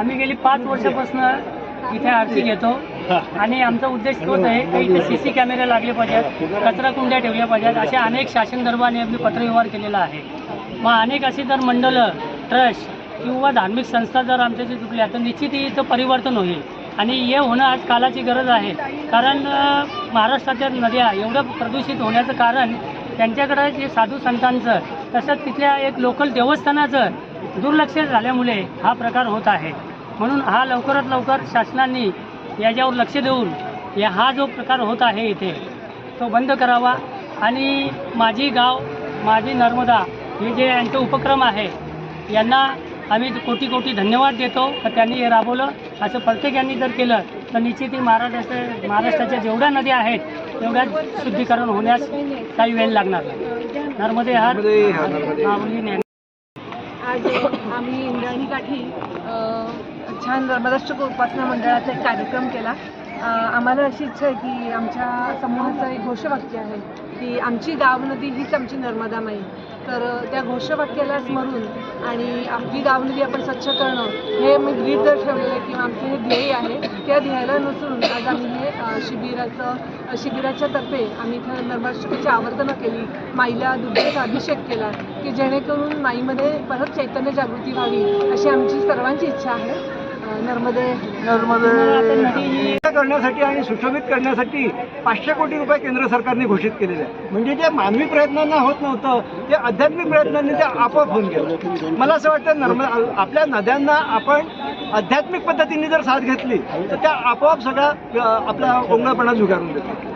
आम्ही गेली पाच वर्षापासून इथे आरती घेतो. आणि आमचा उद्देश तोच आहे की इथे सी सी कॅमेरे लागले पाहिजेत कचरा कुंड्या ठेवल्या पाहिजेत असे अनेक शासन दरबाने आम्ही पत्रव्यवहार केलेला आहे. मग अनेक अशी जर मंडळं ट्रस्ट किंवा धार्मिक संस्था जर आमच्याशी जुटल्या तर निश्चित इथं परिवर्तन होईल. आणि हे होणं आज कालाची गरज आहे. कारण महाराष्ट्राच्या नद्या एवढं प्रदूषित होण्याचं कारण त्यांच्याकडं जे साधू संतांचं तसंच तिथल्या एक लोकल देवस्थानाचं दुर्लक्ष झाल्यामुळे हा प्रकार होत आहे. म्हणून हा लवकरात लवकर शासनाने याच्यावर लक्ष देऊन या हा जो प्रकार होत आहे इथे तो बंद करावा. आणि माझी गाव माझी नर्मदा हे जे यांचे उपक्रम आहे यांना आम्ही कोटी कोटी धन्यवाद देतो तर त्यांनी हे राबवलं. असं प्रत्येकाने जर केलं तर निश्चित ही महाराष्ट्राच्या महाराष्ट्राच्या जेवढ्या नद्या आहेत तेवढ्या शुद्धीकरण होण्यास काही वेळ लागणार नाही. नर्मदे ज्ञान आज आम्ही इंद्रायणी काठी छान धर्मदर्शक उपासना मंडळाचा एक कार्यक्रम केला. आम्हाला अशी इच्छा आहे की आमच्या समूहाचं एक घोषवाक्य आहे की आमची गाव नदी हीच आमची नर्मदा माई. तर त्या घोषवाक्याला स्मरून आणि आपली गाव आपण स्वच्छ करणं हे मी गृहीत जर ठेवलेलं आहे किंवा आमचं हे ध्येय आहे त्या ध्येयाला नसून आज आम्ही हे शिबिराचं शिबिराच्या तर्फे आम्ही इथं नर्माष्टमीची आवर्तनं केली माईला दुधाचा अभिषेक केला की जेणेकरून माईमध्ये परत चैतन्य जागृती व्हावी अशी आमची सर्वांची इच्छा आहे. अ, नर्मदे करण्यासाठी आणि सुशोभित करण्यासाठी पाचशे कोटी रुपये केंद्र सरकारने घोषित केलेले आहे म्हणजे जे मानवी प्रयत्नांना होत नव्हतं ते आध्यात्मिक प्रयत्नांनी ते आपोआप होऊन गेलं. मला असं वाटतं नर्मदा आपल्या नद्यांना आपण आध्यात्मिक पद्धतीने जर साथ घेतली तर त्या आपोआप सगळा आपला ओंगळपणा झुगारून देतात